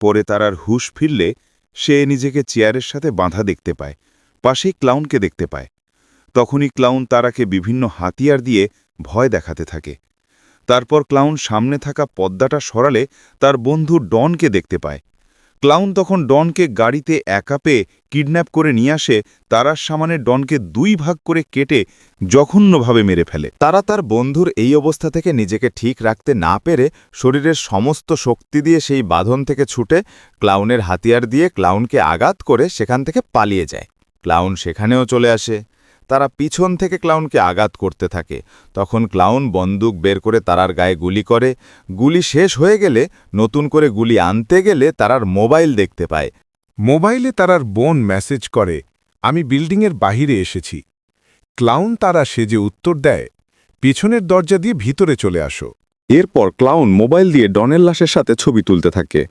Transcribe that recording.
পরে তার আর হুশ ফিরলে সে নিজেকে চেয়ারের সাথে বাঁধা দেখতে পায়, পাশেই ক্লাউনকে দেখতে পায়। তখনই ক্লাউন তারাকে বিভিন্ন হাতিয়ার দিয়ে ভয় দেখাতে থাকে। তারপর ক্লাউন সামনে থাকা পদ্মাটা সরালে তার বন্ধু ডনকে দেখতে পায়। ক্লাউন তখন ডনকে গাড়িতে একা পেয়ে কিডন্যাপ করে নিয়ে আসে, তারার সামানে ডনকে দুই ভাগ করে কেটে জঘন্যভাবে মেরে ফেলে। তারা তার বন্ধুর এই অবস্থা থেকে নিজেকে ঠিক রাখতে না পেরে শরীরের সমস্ত শক্তি দিয়ে সেই বাঁধন থেকে ছুটে ক্লাউনের হাতিয়ার দিয়ে ক্লাউনকে আঘাত করে সেখান থেকে পালিয়ে যায়। ক্লাউন সেখানেও চলে আসে। তারা পিছন থেকে ক্লাউনকে আঘাত করতে থাকে। তখন ক্লাউন বন্দুক বের করে তারার গায়ে গুলি করে। গুলি শেষ হয়ে গেলে, নতুন করে গুলি আনতে গেলে তারার মোবাইল দেখতে পায়। মোবাইলে তারার বোন মেসেজ করে, আমি বিল্ডিংয়ের বাহিরে এসেছি। ক্লাউন তারা সে যে উত্তর দেয়, পিছনের দরজা দিয়ে ভিতরে চলে আসো। এরপর ক্লাউন মোবাইল দিয়ে ডনের লাশের সাথে ছবি তুলতে থাকে।